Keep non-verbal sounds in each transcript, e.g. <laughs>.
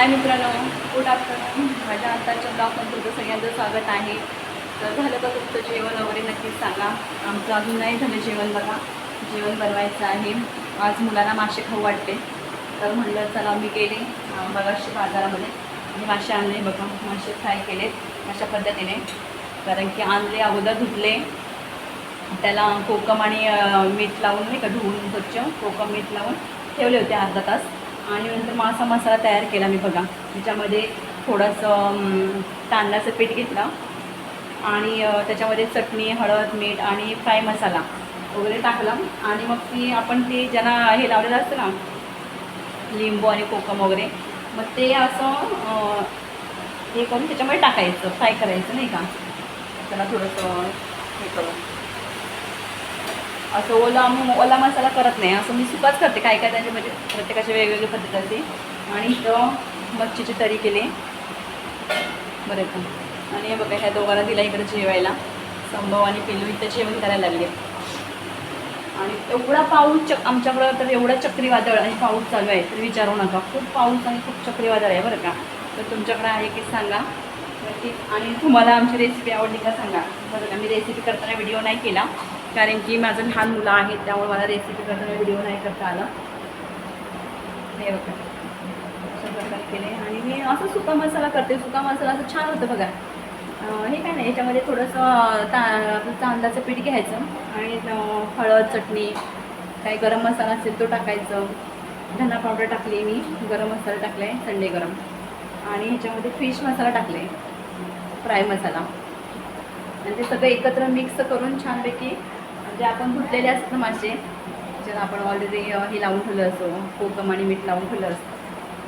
हाय मित्रांनो good afternoon. माझ्या आताच्या ब्लॉगमध्ये तुमचं सगळ्यांचं स्वागत आहे. तर झालं का तुमचं जेवण वगैरे नक्कीच सांगा. आमचं अजून नाही झालं जेवण बघा. जेवण बनवायचं आहे. आज मुलांना मासे खाऊ वाटते. तर म्हणलं चला मी गेले अं, मगाशी बाजारामध्ये. आणि मासे आणले बघा. मासे फ्राय केलेत अशा पद्धतीने. कारण की आणले अगोदर धुतले. त्याला कोकम आणि मीठ लावून नाही का धुवून स्वच्छ कोकम मीठ लावून ठेवले होते अर्धा तास. आणि नंतर मासा मसाला तयार केला मी बघा. त्याच्यामध्ये थोडंसं तांदळाचं पीठ घेतलं. आणि त्याच्यामध्ये चटणी हळद मीठ आणि फ्राय मसाला वगैरे टाकला. आणि मग ती आपण ते ज्यांना हे लावलेलं असतं ना लिंबू आणि कोकम वगैरे मग ते असं हे करून त्याच्यामध्ये टाकायचं फ्राय करायचं नाही का? त्याला थोडंसं हे करून. असं ओला ओला मसाला करत नाही. असं मी सुकाच करते काय काय त्याच्यामध्ये म्हणजे वेगवेगळी पद्धत असते आणि इथं मच्छीची तरी केली. बरं का. आणि बघा ह्या दोघांना दिला इकडे जेवायला. संभव आणि पिल्लू इथं जेवण करायला लागले. आणि एवढा पाऊस चक आमच्याकडं तर एवढा चक्रीवादळ आणि पाऊस चालू आहे तर विचारू नका. खूप पाऊस आणि खूप चक्रीवादळ आहे बरं का. तर तुमच्याकडे आहे की सांगा. आणि तुम्हाला आमची रेसिपी आवडली का सांगा. बरं का मी रेसिपी करताना व्हिडिओ नाही केला. कारण की माझं लहान मुलं आहेत त्यामुळे मला रेसिपी करताना व्हिडिओ नाही करता आला. हे बघा. अशा प्रकारे केले. आणि मी असं सुका मसाला करते. सुका मसाला असं छान होतं बघा. हे काय नाही याच्यामध्ये थोडंसं ता आपलं तांदळाचं पीठ घ्यायचं आणि हळद चटणी काही गरम मसाला असेल तो टाकायचं. धना पावडर टाकली मी. गरम मसाला टाकला आहे संडे गरम. आणि ह्याच्यामध्ये फिश मसाला टाकले फ्राय मसाला. आणि ते सगळं एकत्र मिक्स करून छानपैकी म्हणजे आपण धुतलेले असतं मासे ज्याला आपण ऑलरेडी हे लावून ठेवलं असतो कोकम आणि मीठ लावून ठेवलं असतं.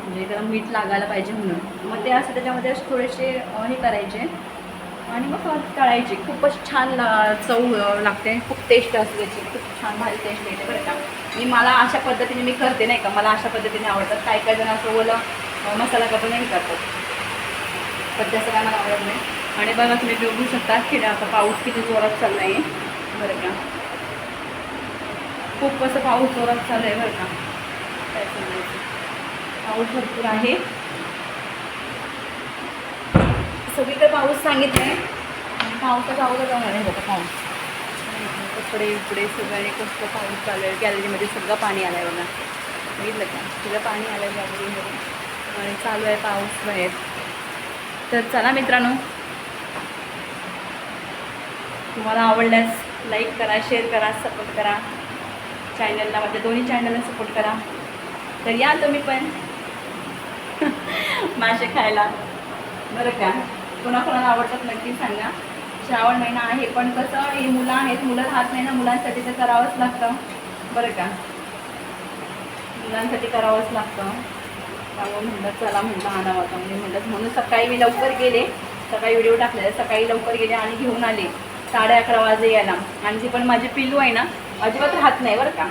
म्हणजे त्याला मीठ लागायला पाहिजे म्हणून. मग ते असं त्याच्यामध्ये असे थोडेसे हे करायचे आणि मग तळायचे. खूपच छान ला- चव लागते. खूप टेस्ट असते त्याची. खूप छान भारी टेस्ट येते बरं का. मी मला अशा पद्धतीने मी करते नाही का. मला अशा पद्धतीने आवडतात. काही काही जण असं ओलं मसाला करून नाही करतात. पण तसं काय मला आवडत नाही. आणि बघा तुम्ही बघू शकता की आता पाऊस किती जोरात चालला आहे बरं का. खूप असं पाऊस जोरात चालू आहे बरं का. काय सांगायचं? पाऊस भरपूर आहे. सगळीकडे पाऊस सांगितलं आहे आणि पावसाचा अवघड जाणार आहे बघा पाऊस. कपडे इकडे सगळ्याने कसलं पाऊस चालू आहे गॅलरीमध्ये सगळं पाणी आलं आहे बघा. बघितलं का? तिला पाणी आलं आहे गॅलरीमध्ये. आणि चालू आहे पाऊस बाहेर. तर चला मित्रांनो तुम्हाला आवडल्यास लाईक करा शेअर करा सपोर्ट करा. चॅनलला माझ्या म्हणजे दोन्ही चॅनलला सपोर्ट करा. तर या तुम्ही पण. <laughs> मासे खायला. बरं का? कोणाकोणाला आवडतात नक्की सांगा. श्रावण महिना आहे पण कसं हे मुलं आहेत मुलं राहत नाही ना मुलांसाठी तर करावंच लागतं. बरं का? मुलांसाठी करावंच लागतं. त्यामुळे म्हणलं चला म्हणलं आणावं आता. म्हणजे म्हणलं म्हणून सकाळी मी लवकर गेले. सकाळी व्हिडिओ टाकले सकाळी लवकर गेले आणि घेऊन आले. साडे अकरा वाजे यायला. आणि जी पण माझी पिल्लू आहे ना अजिबात राहत नाही बरं का.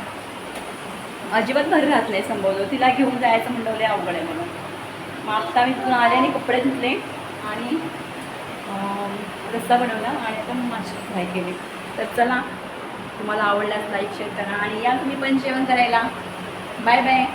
अजिबात घरी राहत नाही संभवलं तिला घेऊन जायचं म्हणलं अवघड आहे म्हणून. मग आत्ता मी तिथून आले आणि कपडे धुतले आणि रस्ता बनवला आणि आता मासे फ्राय केली. तर चला तुम्हाला आवडल्यास लाईक शेअर करा. आणि या तुम्ही पण जेवण करायला. Bye bye